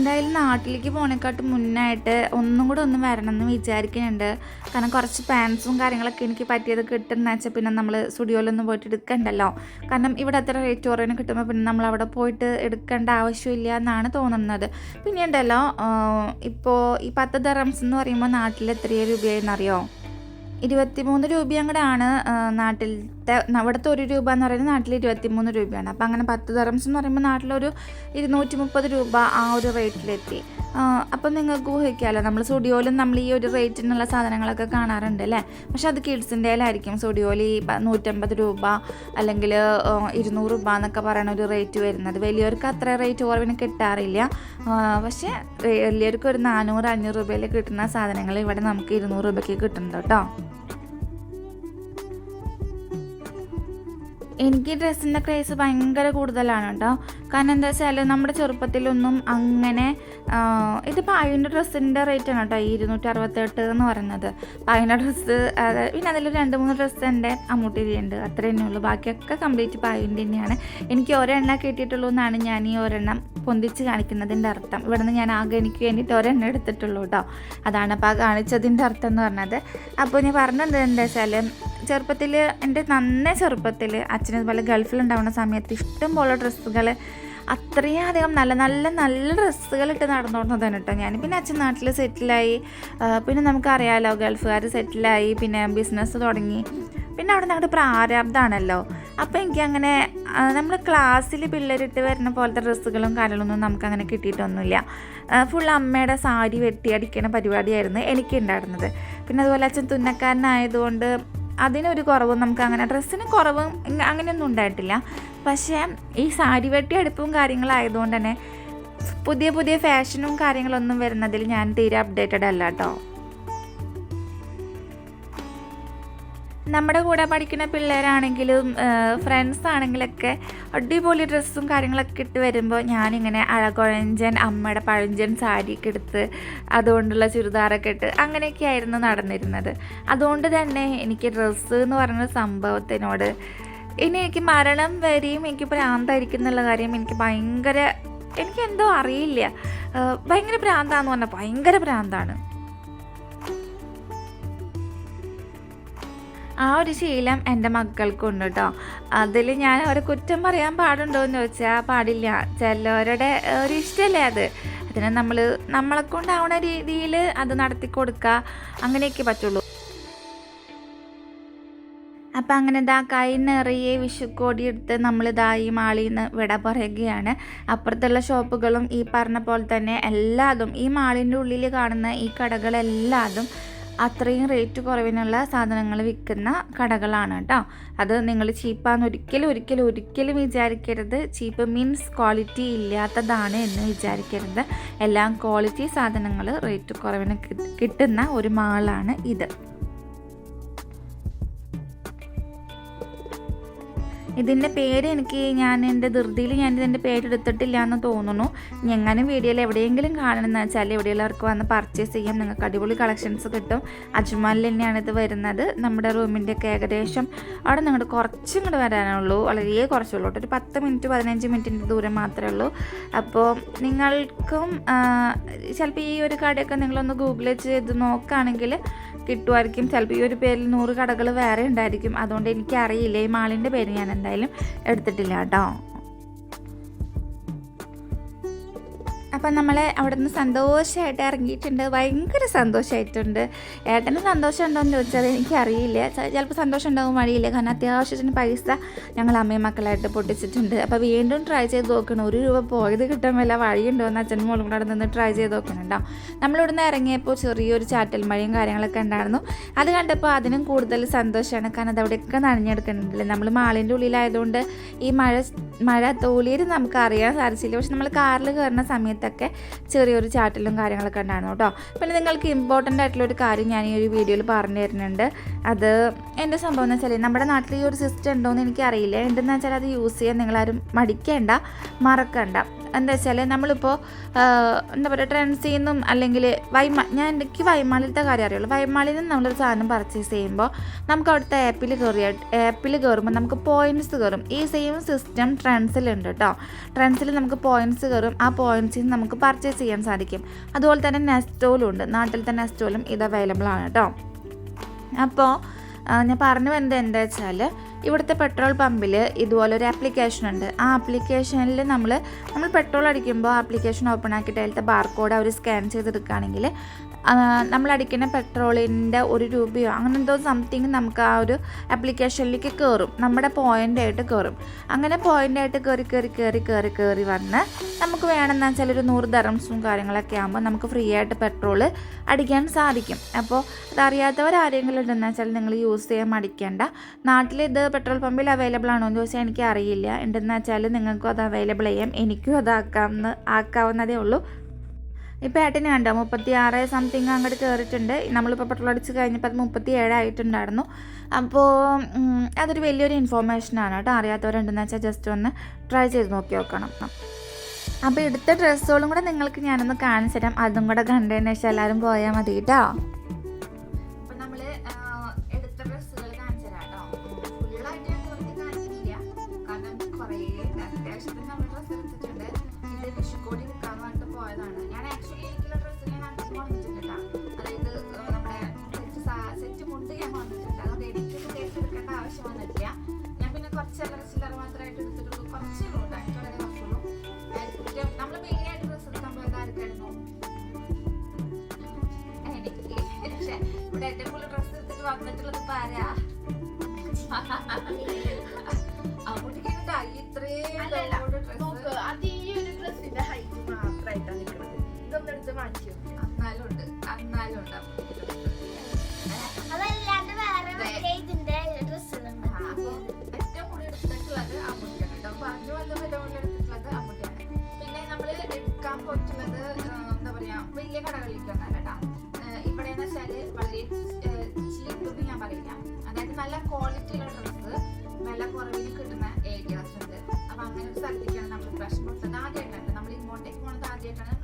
എന്തായാലും നാട്ടിലേക്ക് പോണേക്കാട്ട് മുന്നായിട്ട് ഒന്നും കൂടെ ഒന്ന് വരണം എന്ന് വിചാരിക്കുന്നുണ്ട്. കാരണം കുറച്ച് പാൻസും കാര്യങ്ങളൊക്കെ എനിക്ക് പറ്റിയത് കിട്ടുന്ന വെച്ചാൽ പിന്നെ നമ്മൾ സ്റ്റുഡിയോയിലൊന്നും പോയിട്ട് എടുക്കണ്ടല്ലോ. കാരണം ഇവിടെ അത്ര റേറ്റ് കുറവിന് കിട്ടുമ്പോൾ പിന്നെ നമ്മൾ അവിടെ പോയിട്ട് എടുക്കേണ്ട ആവശ്യമില്ല എന്നാണ് തോന്നുന്നത്. പിന്നെ ഉണ്ടല്ലോ ഇപ്പോൾ ഈ പത്ത് ദറംസ് എന്ന് പറയുമ്പോൾ നാട്ടിൽ എത്രയോ രൂപയെന്നറിയോ ഇരുപത്തിമൂന്ന് രൂപയും കൂടെ ആണ് നാട്ടിലത്തെ അവിടുത്തെ ഒരു രൂപ എന്ന് പറയുന്നത് നാട്ടിൽ ഇരുപത്തിമൂന്ന് രൂപയാണ്. അപ്പോൾ അങ്ങനെ പത്ത് ദറംസ് എന്ന് പറയുമ്പോൾ നാട്ടിലൊരു ഇരുന്നൂറ്റി മുപ്പത് രൂപ ആ ഒരു റേറ്റിലെത്തി അപ്പം നിങ്ങൾക്ക് ഊഹിക്കാമല്ലോ നമ്മൾ സ്റ്റുഡിയോയിലും നമ്മൾ ഈ ഒരു റേറ്റിനുള്ള സാധനങ്ങളൊക്കെ കാണാറുണ്ട് അല്ലേ? പക്ഷെ അത് കിഡ്സിന്റെയിലായിരിക്കും സ്റ്റുഡിയോയിൽ ഈ നൂറ്റമ്പത് രൂപ അല്ലെങ്കിൽ ഇരുന്നൂറ് രൂപ എന്നൊക്കെ പറയുന്ന ഒരു റേറ്റ് വരുന്നത്. വലിയവർക്ക് അത്ര റേറ്റ് കുറവിന് കിട്ടാറില്ല. പക്ഷേ വലിയവർക്ക് ഒരു നാനൂറ് അഞ്ഞൂറ് രൂപയിൽ കിട്ടുന്ന സാധനങ്ങൾ ഇവിടെ നമുക്ക് ഇരുന്നൂറ് രൂപയ്ക്ക് കിട്ടുന്നുണ്ട് കേട്ടോ. എനിക്ക് ഡ്രസ്സിന്റെ ക്രേസ് ഭയങ്കര കൂടുതലാണ് കേട്ടോ കാരണം എന്താ വെച്ചാൽ നമ്മുടെ ചെറുപ്പത്തിലൊന്നും അങ്ങനെ ഇതിപ്പോൾ അയിന്റെ ഡ്രസ്സിന്റെ റേറ്റ് ആണ് കേട്ടോ ഈ ഇരുന്നൂറ്റി അറുപത്തെട്ട് എന്ന് പറയുന്നത്. അപ്പോൾ അതിന്റെ ഡ്രസ്സ് പിന്നെ അതിൽ രണ്ട് മൂന്ന് ഡ്രസ്സ് എന്റെ അമ്മൂട്ടിരിയുണ്ട് അത്ര തന്നെ ഉള്ളൂ. ബാക്കിയൊക്കെ കംപ്ലീറ്റ് ഇപ്പോൾ അയിന്റെ തന്നെയാണ്. എനിക്ക് ഒരെണ്ണം കിട്ടിയിട്ടുള്ളൂ എന്നാണ് ഞാൻ ഈ ഒരെണ്ണം പൊന്തിച്ച് കാണിക്കുന്നതിന്റെ അർത്ഥം. ഇവിടെ നിന്ന് ഞാൻ ആകെ എനിക്ക് വേണ്ടിയിട്ട് ഒരെണ്ണം എടുത്തിട്ടുള്ളൂ കേട്ടോ. അതാണ് അപ്പോൾ ആ കാണിച്ചതിന്റെ അർത്ഥം എന്ന് പറഞ്ഞത്. അപ്പോൾ ഞാൻ പറഞ്ഞത് എന്താ വെച്ചാൽ ചെറുപ്പത്തിൽ എന്റെ നന്നേ ചെറുപ്പത്തിൽ അച്ഛനും അതുപോലെ ഗൾഫിലുണ്ടാവുന്ന സമയത്ത് ഇഷ്ടംപോലെ ഡ്രസ്സുകൾ അത്രയും അധികം നല്ല നല്ല നല്ല ഡ്രസ്സുകൾ ഇട്ട് നടന്നുകൊണ്ടതാണ് കേട്ടോ ഞാൻ. പിന്നെ അച്ഛൻ നാട്ടിൽ സെറ്റിലായി. പിന്നെ നമുക്കറിയാമല്ലോ ഗൾഫുകാർ സെറ്റിലായി പിന്നെ ബിസിനസ് തുടങ്ങി. പിന്നെ അവിടെ ഞങ്ങളുടെ പ്രാരാബ്ദമാണല്ലോ അപ്പോൾ എനിക്ക് അങ്ങനെ നമ്മൾ ക്ലാസ്സിൽ പിള്ളേരിട്ട് വരുന്ന പോലത്തെ ഡ്രസ്സുകളും കാര്യങ്ങളൊന്നും നമുക്കങ്ങനെ കിട്ടിയിട്ടൊന്നുമില്ല. ഫുൾ അമ്മയുടെ സാരി വെട്ടി അടിക്കണ പരിപാടിയായിരുന്നു എനിക്ക് ഉണ്ടായിരുന്നത് പിന്നെ അതുപോലെ അച്ഛൻ തുന്നക്കാരനായതുകൊണ്ട് അതിനൊരു കുറവും നമുക്ക് അങ്ങനെ ഡ്രസ്സിന് കുറവും അങ്ങനെയൊന്നും ഉണ്ടായിട്ടില്ല. പക്ഷേ ഈ സാരി വെട്ടി അടുപ്പും കാര്യങ്ങളായതുകൊണ്ട് തന്നെ പുതിയ പുതിയ ഫാഷനും കാര്യങ്ങളൊന്നും വരുന്നതിൽ ഞാൻ തീരെ അപ്ഡേറ്റഡ് അല്ല കേട്ടോ നമ്മുടെ കൂടെ പഠിക്കുന്ന പിള്ളേരാണെങ്കിലും ഫ്രണ്ട്സ് ആണെങ്കിലൊക്കെ അടിപൊളി ഡ്രസ്സും കാര്യങ്ങളൊക്കെ ഇട്ട് വരുമ്പോൾ ഞാനിങ്ങനെ അഴകുഴഞ്ചൻ അമ്മയുടെ പഴഞ്ചൻ സാരിയൊക്കെ എടുത്ത് അതുകൊണ്ടുള്ള ചുരിദാറൊക്കെ ഇട്ട് അങ്ങനെയൊക്കെ ആയിരുന്നു നടന്നിരുന്നത്. അതുകൊണ്ട് തന്നെ എനിക്ക് ഡ്രസ്സ് എന്ന് പറഞ്ഞ സംഭവത്തിനോട് ഇനി എനിക്ക് മരണം വരെയും എനിക്ക് ഭ്രാന്തായിരിക്കും എന്നുള്ള കാര്യം എനിക്ക് ഭയങ്കര എനിക്ക് എന്തോ അറിയില്ല. ഭയങ്കര ഭ്രാന്താന്ന് പറഞ്ഞാൽ ഭയങ്കര ഭ്രാന്താണ്. ആ ഒരു ശീലം എന്റെ മക്കൾക്കുണ്ട് കേട്ടോ അതിൽ ഞാൻ അവരെ കുറ്റം പറയാൻ പാടുണ്ടോ എന്ന് ചോദിച്ചാൽ പാടില്ല. ചിലവരുടെ ഒരു ഇഷ്ടമല്ലേ അത്? അതിനെ നമ്മൾ നമ്മളെ കൊണ്ടാവുന്ന രീതിയിൽ അത് നടത്തി കൊടുക്കുക അങ്ങനെയൊക്കെ പറ്റുള്ളൂ. അപ്പം അങ്ങനെ ഇതാ കൈ നിറയെ വിഷുക്കോടി എടുത്ത് നമ്മളിതാ ഈ മാളിൽ നിന്ന് വിട പറയുകയാണ്. അപ്പുറത്തുള്ള ഷോപ്പുകളും ഈ പറഞ്ഞ പോലെ തന്നെ എല്ലാതും ഈ മാളിന്റെ ഉള്ളിൽ കാണുന്ന ഈ കടകളെല്ലാതും അത്രയും റേറ്റ് കുറവിനുള്ള സാധനങ്ങൾ വിൽക്കുന്ന കടകളാണ് കേട്ടോ. അത് നിങ്ങൾ ചീപ്പാന്ന് ഒരിക്കലും ഒരിക്കലും ഒരിക്കലും വിചാരിക്കരുത്. ചീപ്പ് മീൻസ് ക്വാളിറ്റി ഇല്ലാത്തതാണ് എന്ന് വിചാരിക്കരുത്. എല്ലാം ക്വാളിറ്റി സാധനങ്ങൾ റേറ്റ് കുറവിന് കിട്ടുന്ന ഒരു മാളാണ് ഇത്. ഇതിന്റെ പേര് എനിക്ക് ഞാൻ എന്റെ ധൃതിയിൽ ഞാൻ ഇതിന്റെ പേരെടുത്തിട്ടില്ല എന്ന് തോന്നുന്നു. എങ്ങാനും വീഡിയോയിൽ എവിടെയെങ്കിലും കാണണമെന്ന് വെച്ചാൽ എവിടെയുള്ളവർക്ക് വന്ന് പർച്ചേസ് ചെയ്യാം. നിങ്ങൾക്ക് അടിപൊളി കളക്ഷൻസ് കിട്ടും. അജ്മാലിൽ തന്നെയാണ് ഇത് വരുന്നത്. നമ്മുടെ റൂമിന്റെ ഒക്കെ ഏകദേശം അവിടെ നിങ്ങളുടെ കുറച്ചും ഇങ്ങോട്ട് വരാനുള്ളൂ. വളരെ കുറച്ചുള്ളൂ. ഒരു പത്ത് മിനിറ്റ് പതിനഞ്ച് മിനിറ്റിന്റെ ദൂരം മാത്രമേ ഉള്ളൂ. അപ്പോൾ നിങ്ങൾക്കും ചിലപ്പോൾ ഈ ഒരു കടയൊക്കെ നിങ്ങളൊന്ന് ഗൂഗിൾ ചെയ്ത് നോക്കുകയാണെങ്കിൽ കിട്ടുമായിരിക്കും. ചിലപ്പോൾ ഈ ഒരു പേരിൽ നൂറ് കടകൾ വേറെ ഉണ്ടായിരിക്കും. അതുകൊണ്ട് എനിക്കറിയില്ല. ഈ മാളിന്റെ പേര് ഞാൻ എന്തായാലും എടുത്തിട്ടില്ല കേട്ടോ. അപ്പം നമ്മൾ അവിടെ നിന്ന് സന്തോഷമായിട്ട് ഇറങ്ങിയിട്ടുണ്ട്. ഭയങ്കര സന്തോഷമായിട്ടുണ്ട് ഏട്ടന് സന്തോഷം ഉണ്ടോയെന്ന് ചോദിച്ചാൽ എനിക്കറിയില്ല. ചിലപ്പോൾ സന്തോഷം ഉണ്ടാവും വഴിയില്ല. കാരണം അത്യാവശ്യത്തിന് പൈസ ഞങ്ങൾ അമ്മയും മക്കളായിട്ട് പൊട്ടിച്ചിട്ടുണ്ട്. അപ്പോൾ വീണ്ടും ട്രൈ ചെയ്ത് നോക്കണം. ഒരു രൂപ പോയത് കിട്ടാൻ വല്ല വഴിയുണ്ടോ എന്ന് അച്ഛനും മോളും കൂടെ നിന്ന് ട്രൈ ചെയ്ത് നോക്കണുണ്ടോ നമ്മളിവിടുന്ന് ഇറങ്ങിയപ്പോൾ ചെറിയൊരു ചാറ്റൽ മഴയും കാര്യങ്ങളൊക്കെ ഉണ്ടായിരുന്നു. അത് കണ്ടപ്പോൾ അതിനും കൂടുതൽ സന്തോഷമാണ്. കാരണം അത് അവിടെയൊക്കെ നമ്മൾ മാളിന്റെ ഉള്ളിലായതുകൊണ്ട് ഈ മഴ മഴ തോലിയത് നമുക്ക് അറിയാൻ സാധിച്ചില്ല. പക്ഷെ നമ്മൾ കാറിൽ കയറുന്ന സമയത്തൊക്കെ ചെറിയൊരു ചാറ്റലും കാര്യങ്ങളൊക്കെ ഉണ്ടായിരുന്നു കേട്ടോ. പിന്നെ നിങ്ങൾക്ക് ഇമ്പോർട്ടന്റ് ആയിട്ടുള്ള ഒരു കാര്യം ഞാൻ ഈ ഒരു വീഡിയോയിൽ പറഞ്ഞു തരുന്നുണ്ട്. അത് എന്റെ സംഭവം എന്ന് വെച്ചാൽ നമ്മുടെ നാട്ടിൽ ഈ ഒരു സിസ്റ്റം ഉണ്ടോയെന്ന് എനിക്കറിയില്ല. എന്തെന്ന് വെച്ചാൽ അത് യൂസ് ചെയ്യാൻ നിങ്ങളാരും മടിക്കേണ്ട മറക്കണ്ട. എന്താ വെച്ചാൽ നമ്മളിപ്പോൾ എന്താ പറയുക ട്രെൻഡ്സിൽ നിന്നും അല്ലെങ്കിൽ വൈമ ഞാൻ എനിക്ക് വൈമാളിലത്തെ കാര്യം അറിയുള്ളൂ. വൈമാളിൽ നിന്ന് നമ്മളൊരു സാധനം പർച്ചേസ് ചെയ്യുമ്പോൾ നമുക്ക് അവിടുത്തെ ആപ്പിൽ കയറിയ ആപ്പിൽ കയറുമ്പോൾ നമുക്ക് പോയിന്റ്സ് കയറും ഈ സെയിം സിസ്റ്റം ട്രെൻഡ്സിലുണ്ട് കേട്ടോ ട്രെൻഡ്സിൽ നമുക്ക് പോയിന്റ്സ് കയറും ആ പോയിന്റ്സിൽ നിന്ന് നമുക്ക് പർച്ചേസ് ചെയ്യാൻ സാധിക്കും. അതുപോലെ തന്നെ നെസ്റ്റോലും ഉണ്ട്. നാട്ടിലത്തെ നെസ്റ്റോലും ഇത് അവൈലബിൾ ആണ് കേട്ടോ അപ്പോൾ ഞാൻ പറഞ്ഞു വരുന്നത് എന്താ വെച്ചാൽ ഇവിടുത്തെ പെട്രോൾ പമ്പിൽ ഇതുപോലൊരു ആപ്ലിക്കേഷൻ ഉണ്ട്. ആ ആപ്ലിക്കേഷനിൽ നമ്മൾ നമ്മൾ പെട്രോൾ അടിക്കുമ്പോൾ ആപ്ലിക്കേഷൻ ഓപ്പൺ ആക്കിയിട്ട് അതിലത്തെ ബാർകോഡ് അവർ സ്കാൻ ചെയ്തെടുക്കുകയാണെങ്കിൽ നമ്മൾ അടിക്കുന്ന പെട്രോളിന്റെ ഒരു രൂപയോ അങ്ങനെ എന്തോ സംതിങ് നമുക്ക് ആ ഒരു ആപ്ലിക്കേഷനിലേക്ക് കയറും നമ്മുടെ പോയിന്റായിട്ട് കയറും അങ്ങനെ പോയിന്റായിട്ട് കയറി കയറി കയറി കയറി കയറി വന്ന് നമുക്ക് വേണമെന്ന് വെച്ചാൽ ഒരു നൂറ് ദറംസും കാര്യങ്ങളൊക്കെ ആകുമ്പോൾ നമുക്ക് ഫ്രീ ആയിട്ട് പെട്രോൾ അടിക്കാൻ സാധിക്കും. അപ്പോൾ അതറിയാത്തവർ ആരെങ്കിലും ഉണ്ടെന്ന് വെച്ചാൽ നിങ്ങൾ യൂസ് ചെയ്യാൻ മടിക്കേണ്ട. നാട്ടിൽ ഇത് പെട്രോൾ പമ്പിൽ അവൈലബിൾ ആണോ എന്ന് ചോദിച്ചാൽ എനിക്ക് അറിയില്ല ഉണ്ടെന്ന് വെച്ചാൽ നിങ്ങൾക്കും അത് അവൈലബിൾ ചെയ്യാം. എനിക്കും അത് ആക്കാവുന്ന ആക്കാവുന്നതേ ഉള്ളൂ. ഇപ്പോൾ ഏട്ടന് കണ്ടോ? മുപ്പത്തി ആറ് സംതിങ് അങ്ങോട്ട് കയറിയിട്ടുണ്ട് നമ്മളിപ്പോൾ പെട്രോൾ അടിച്ച് കഴിഞ്ഞപ്പോൾ അത് മുപ്പത്തി ഏഴായിട്ടുണ്ടായിരുന്നു അപ്പോൾ അതൊരു വലിയൊരു ഇൻഫോർമേഷനാണ് കേട്ടോ. അറിയാത്തവരുണ്ടെന്ന് വെച്ചാൽ ജസ്റ്റ് ഒന്ന് ട്രൈ ചെയ്ത് നോക്കി നോക്കണം. അപ്പോൾ എടുത്ത ഡ്രസ്സുകളും കൂടെ നിങ്ങൾക്ക് ഞാനൊന്ന് കാണിച്ചു തരാം. അതും കൂടെ കണ്ടതിന് ശേഷം എല്ലാവരും പോയാൽ മതി കേട്ടോ ഇങ്ങോട്ടേക്ക്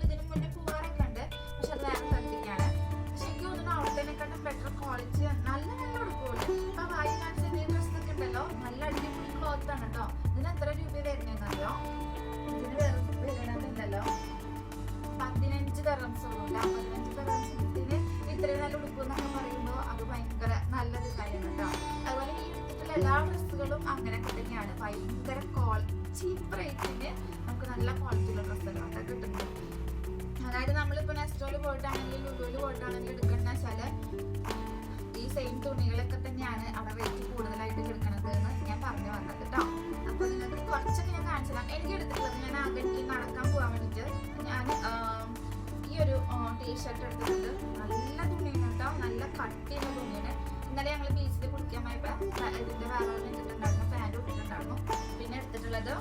ടീഷർട്ട് എടുത്തിട്ടുണ്ട്. നല്ല തുണിയാണ് കേട്ടോ നല്ല കട്ടിയുള്ള തുണിയാണ്. ഇന്നലെ ഞങ്ങൾ ബീച്ചിൽ കുടിക്കാൻ പോയപ്പോൾ ഇതിന്റെ വേറെ ഇട്ടിട്ടുണ്ടായിരുന്നു. പാന്റ് ഇട്ടിട്ടുണ്ടായിരുന്നു. പിന്നെ എടുത്തിട്ടുള്ളത്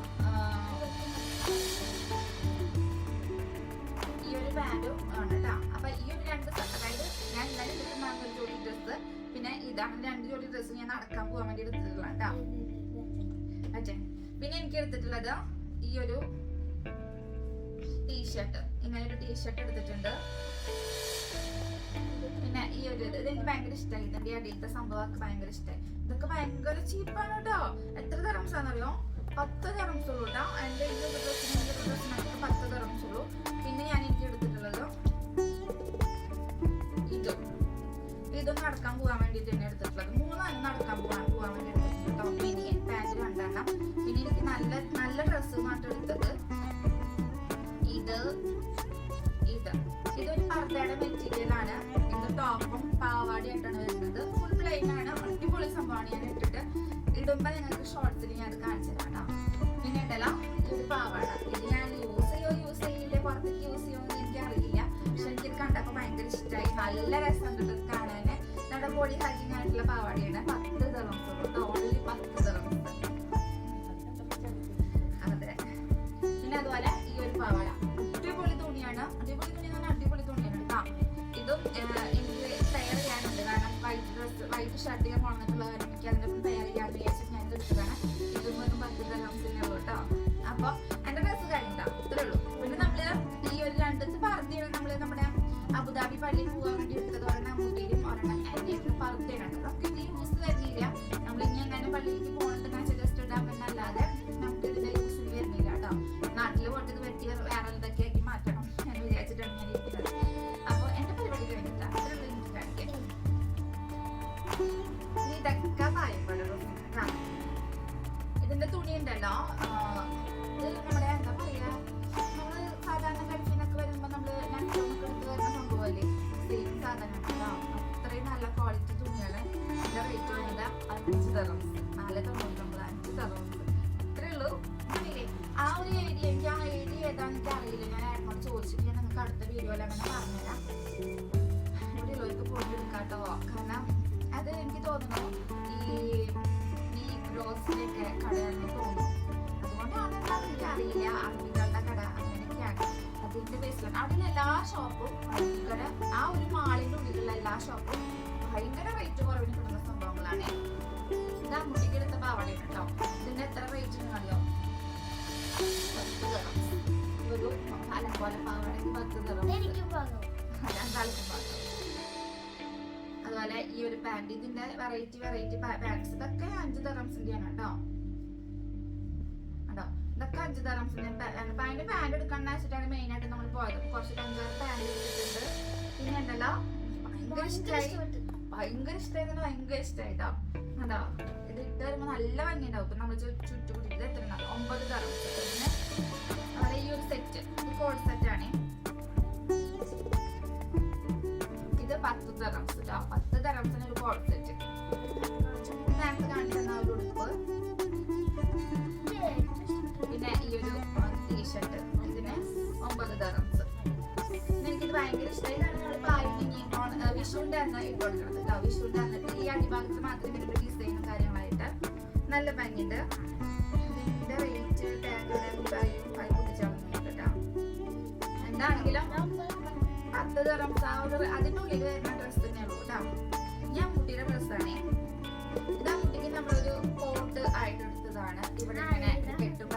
ഈ ഒരു പാന്റും ആണ് കേട്ടോ അപ്പൊ ഈ ഒരു രണ്ട് അതായത് ഞാൻ ഇന്നലെ ഇട്ടിട്ടുണ്ടായിരുന്ന ഒരു ജോഡി ഡ്രസ്സ് പിന്നെ ഇതാണ് രണ്ട് ജോഡി ഡ്രസ്സ് ഞാൻ നടക്കാൻ പോകാൻ വേണ്ടി എടുത്തിട്ടുള്ള കേട്ടോ അച്ഛൻ പിന്നെ എനിക്ക് എടുത്തിട്ടുള്ളത് ഈ ഒരു ടീഷർട്ട് ഇങ്ങനെ ഒരു ടീഷർട്ട് എടുത്തിട്ടുണ്ട്. പിന്നെ ഈ ഒരു ഇത് എനിക്ക് ഭയങ്കര ഇഷ്ടമായി ഇതിന്റെ അടിയിലത്തെ സംഭവമൊക്കെ ഭയങ്കര ഇഷ്ടമായി ഇതൊക്കെ ഭയങ്കര ചീപ്പാണ് കേട്ടോ എത്ര തെറംസാന്നറിയോ പത്ത് കേട്ടോ തുണിയാണ് അടിപൊളി തുണി എന്ന് അടിപൊളി തുണിയാണ് കേട്ടോ ഇതും എനിക്ക് പെയർ ചെയ്യാനുണ്ട്. കാരണം വൈറ്റ് ഡ്രസ്സ് വൈറ്റ് ഷർട്ട് ഞാൻ കൊണ്ടിട്ടുള്ള കാരണം എനിക്ക് അതിനൊപ്പം പെയർ ചെയ്യാൻ വിചാരിച്ചിട്ട് ഞാൻ എടുത്തതാണ്. ഇതും വെറും പത്ത് ദർഹംസിനേ ഉള്ളൂ കേട്ടോ അപ്പൊ എന്റെ ഡ്രസ്സ് കഴിഞ്ഞിട്ടാ ഇത്രേ ഉള്ളൂ. പിന്നെ നമ്മൾ ഈ ഒരു രണ്ടത്ത് പറഞ്ഞാണ് നമ്മൾ നമ്മുടെ അബുദാബി പള്ളിയിൽ പോകാൻ വേണ്ടി എടുത്തത് ഒരെണ്ണം മുട്ടിയും ഒരെണ്ണം എന്റെ പറഞ്ഞാണ് അതൊക്കെ ഈ യൂസ് വരുന്നില്ല. നമ്മൾ ഇനി എങ്ങനെ പള്ളിയിലേക്ക് പോകണമെന്ന് ക്വാളിറ്റി തുണിയാണ് ഇതിന്റെ റേറ്റ് വരുന്നത് അഞ്ച് തറംസ് നാല് തൊണ്ണൂറ്റൊമ്പത് അഞ്ച് തറംസ് ഇത്രേ? ആ ഒരു ഏരിയ എനിക്ക് ആ ഏരിയ ഏതാണെന്ന് എനിക്ക് അറിയില്ല. ഞാൻ ഏട്ടനോട് ചോദിച്ചിട്ട് ഞാൻ നിങ്ങൾക്ക് അടുത്ത വീഡിയോയിൽ അങ്ങനെ പറഞ്ഞുതരാം. ഇവിടെ ഉള്ളവർക്ക് എടുക്കാട്ടോ കാരണം അത് എനിക്ക് തോന്നുന്നു ഈ ഈ ഗ്രോസിലൊക്കെ കടയാണെന്ന് തോന്നുന്നു. അതുകൊണ്ടാണ് എനിക്ക് അറിയില്ല. അറബികളുടെ കട അങ്ങനെയൊക്കെയാണ്. അതിന്റെ ബേസിലാണ് അവിടെ എല്ലാ ഷോപ്പും ഭയങ്കര ആ ഒരു മാളിന്റെ ഉള്ളിലുള്ള എല്ലാ ഷോപ്പും ഭയങ്കര റേറ്റ് കുറവിന് കിട്ടുന്ന സംഭവങ്ങളാണ്. ഇതാ അമ്മൂട്ടിക്ക് എടുത്ത കേട്ടോ ഇതിന്റെ എത്ര റേറ്റ് അറിയോ? ഒരു പാവാടയ്ക്ക് പത്ത് അതുപോലെ ഈ ഒരു പാന്റ് ഇതിന്റെ വെറൈറ്റി വെറൈറ്റി പാൻസ് ഇതൊക്കെ അഞ്ച് തറംസിന്റെ ആണ് കേട്ടോ കേട്ടോ ഇതൊക്കെ അഞ്ച് തറംസിന്റെ പാന്റ് പാന്റ് എടുക്കണം വെച്ചിട്ടാണ് മെയിൻ ആയിട്ട് നമ്മൾ പോയത്. കുറച്ച് അഞ്ചാറ് പാന്റ് എടുത്തിട്ടുണ്ട്. പിന്നെ ഉണ്ടല്ലോ? ഭയങ്കര ഇഷ്ടമായി ഭയങ്കര ഇഷ്ടമായി ഭയങ്കര ഇഷ്ടമായിട്ടാ എന്താ ഇത് ഇട്ട് വരുമ്പോ നല്ല ഭംഗിയുണ്ടാവും. ഇപ്പം നമ്മൾ ചുറ്റുകൂടി ഇത് എത്ര ഉണ്ടാവും? ഒമ്പത് തറ പിന്നെ ഈ ഒരു സെറ്റ് ഇത് സെറ്റ് ആണ്. ഇത് പത്ത് തറംസ് കേട്ടോ പത്ത് തറംസിന് ഒരു കോഡ് സെറ്റ് പിന്നെ ഈ ഒരു ടീഷർട്ട് ഇതിന് ഒമ്പത് തറംസ് എനിക്കിത് ഭയങ്കര ഇഷ്ടമായിട്ടാണ് വിഷുവിന്റെ അന്ന് ഇട്ട് വിഷുവിന്റെ അന്നിട്ട് ഈ അടിഭാഗത്ത് മാത്രം ഒരു ഡിസൈനും കാര്യങ്ങളായിട്ട് നല്ല ഭംഗിയുണ്ട്. ഇതിന്റെ റേറ്റ് കേട്ടോ എന്താണെങ്കിലും പത്ത് തരം അതിന്റെ ഉള്ളിൽ വരുന്ന ഡ്രസ് തന്നെയുള്ളൂ കേട്ടോ ഞാൻ കുട്ടിയുടെ ഡ്രസ്സാണ് ഇതാ കുട്ടിക്ക് നമ്മളൊരു കോട്ട് ആയിട്ട് എടുത്തതാണ്. ഇവിടെ ഇങ്ങനെ കെട്ടും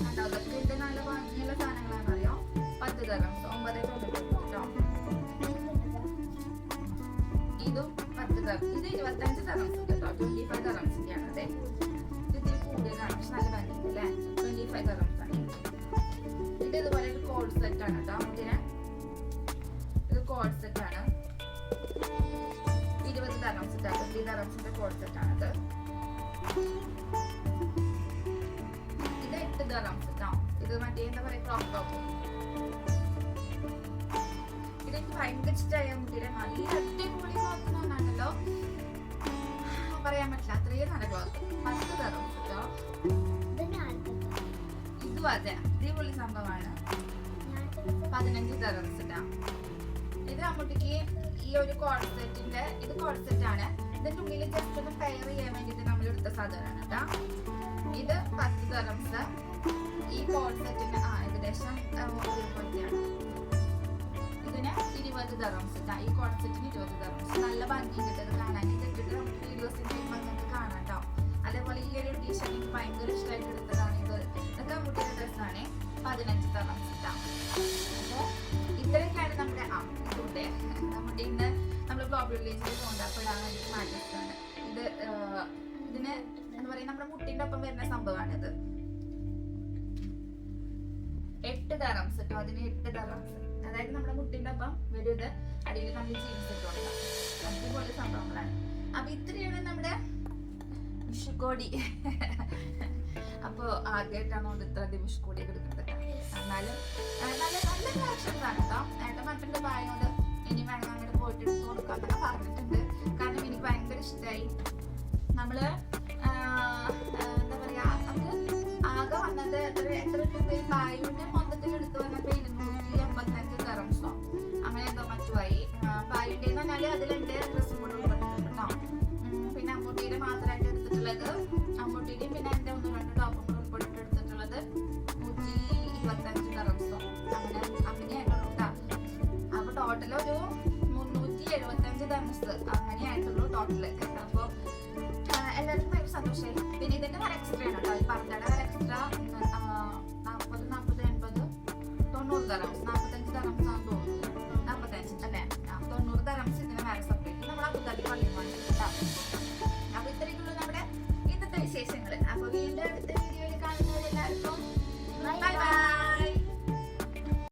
കണ്ടോ അതൊക്കെ ഇത് നല്ല ഭംഗിയുള്ള സാധനങ്ങളാണ് അറിയോ പത്ത് തരംസ് ഒമ്പത് തൊണ്ണൂറ്റൊമ്പത് കേട്ടോ ഇതും പത്ത് തരം ഇത് ഇരുപത്തഞ്ച് തറംസ് കേട്ടോ ട്വന്റി ഫൈവ് തറംസിന്റെ ആണ് അതെ ഇത് ഇത്തിരി കൂടുതലാണ് പക്ഷെ നല്ല ഭംഗിയുണ്ട് അല്ലേ ട്വന്റി ഫൈവ് തറംസ് ആണ് ഇത് കോഡ് സെറ്റ് ആണ് കേട്ടോ ഇതിന് ഇത് കോഡ് സെറ്റ് ആണ് ഇരുപത് കോഡ് സെറ്റ് ആണത് ഇത് എട്ട് തറംസ് കേട്ടോ ഇത് മറ്റേ എന്താ പറയാ ക്രോപ്പ് ടോപ്പ് ഇതെനിക്ക് ഭയങ്കര ഇഷ്ടമായ കുട്ടിയുടെ നല്ല അടിപൊളി ക്ലോത്ത് എന്നാണല്ലോ പറയാൻ പറ്റില്ല അത്രയും നല്ല ക്ലോത്ത് പത്ത് തരം കേട്ടോ. ഇതും അതെ അടിപൊളി സംഭവമാണ്. പതിനഞ്ച് തരം കേട്ടോ. ഇത് അമ്മൂട്ടിക്ക് ഈ ഒരു കോൺസെറ്റിന്റെ ഇത് കോൺസെറ്റ് ആണ്. ഇതിന്റെ ഉള്ളിൽ ജസ്റ്റ് ഒന്ന് പെയർ ചെയ്യാൻ വേണ്ടിയിട്ട് നമ്മൾ എടുത്ത സാധനമാണ് കേട്ടോ. ഇത് പത്ത് തരംസ് ഈ കോൺസെറ്റിന് ആ ഏകദേശം ആ, ഒരുപോലത്തെയാണ് ഇതിന് ഇരുപത് ദറംസ് ഈ കോൺസെപ്റ്റിന് ഇരുപത് ദറംസ് നല്ല ഭംഗി കിട്ടത് കാണാൻ. ഇതിട്ടിട്ട് നമുക്ക് വീഡിയോസിൽ നിങ്ങൾക്ക് കാണാം അതേപോലെ ഈ ഒരു ടീഷർട്ട് ഭയങ്കര ഇഷ്ടമായിട്ട് എടുത്തതാണ് ഇത്. ഇതൊക്കെ കുട്ടിയുടെ ഡ്രസ്സാണ് പതിനഞ്ച് ദറംസ് അപ്പോൾ ഇത്രയൊക്കെയാണ് നമ്മുടെ ആ ഇതുണ്ട് നമ്മുടെ ഇന്ന് നമ്മൾ ഗ്ലോബൽ വില്ലേജിൽ കൊണ്ടാപ്പെടാൻ വേണ്ടി മാറ്റിയിട്ടാണ് ഇത് ഇതിന് എന്താ പറയുക നമ്മുടെ മുട്ടിന്റെ ഒപ്പം വരുന്ന സംഭവമാണിത്. എട്ട് ദറംസ് കേട്ടോ അതിന് എട്ട് ദറംസ് അതായത് നമ്മുടെ മുട്ടിന്റെ ഒപ്പം വരും അടിയിൽ നമ്മൾ ജീൻസ് ഇട്ട് കൊടുക്കാം. അതുപോലെ സംഭവങ്ങളാണ്. അപ്പൊ ഇത്രയാണ് നമ്മുടെ വിഷുക്കോടി. അപ്പോൾ ആദ്യമായിട്ടാണ് കൊണ്ട് ഇത്ര വിഷുക്കോടി എടുക്കുന്നത്. എന്നാലും നല്ല നല്ല കളക്ഷൻസ് ആണ് കേട്ടോ. ഏട്ടൻ പായോട് ഇനി വേണം അങ്ങനെ പോയിട്ട് എടുത്ത് കൊടുക്കാന്നൊക്കെ പറഞ്ഞിട്ടുണ്ട്. കാരണം എനിക്ക് ഭയങ്കര ഇഷ്ടമായി നമ്മൾ എത്ര എത്ര രൂപ പായുവിന്റെ മൊത്തത്തിൽ എടുത്തു വന്നപ്പോ ഇരുന്നൂറ്റി എൺപത്തഞ്ച് തെറംസോ അങ്ങനെ എന്തോ മറ്റുമായി പായുന്റെ എന്ന് പറഞ്ഞാൽ അതിൽ എന്റെ ഡ്രസ്സും കൂടെ ഉൾപ്പെട്ടിട്ടുണ്ട് പിന്നെ അമ്മൂട്ടിയുടെ മാത്രമായിട്ട് എടുത്തിട്ടുള്ളത് അമ്മൂട്ടിയുടെയും പിന്നെ എന്റെ ഒന്ന് രണ്ട് ടോപ്പും കൂടെ ഉൾപ്പെട്ടിട്ട് എടുത്തിട്ടുള്ളത് നൂറ്റി ഇരുപത്തഞ്ച് തെറംസോ അങ്ങനെ അങ്ങനെയായിട്ടുള്ളൂ അപ്പൊ ടോട്ടൽ ഒരു മുന്നൂറ്റി എഴുപത്തഞ്ച് തെറംസ് അങ്ങനെയായിട്ടുള്ളൂ ടോട്ടൽ അപ്പൊ എല്ലാവർക്കും ഭയങ്കര സന്തോഷമായി. പിന്നെ ഇതിന്റെ വില എക്സ്ട്രാ ആണ് കേട്ടോ. ഈ പർദ്ദയുടെ വില തട്ടിക്കൊണ്ടിരിക്കുകയാണ് കേട്ടോ അപ്പോൾ ഇത്രയൊക്കെയുള്ളൂ നമ്മുടെ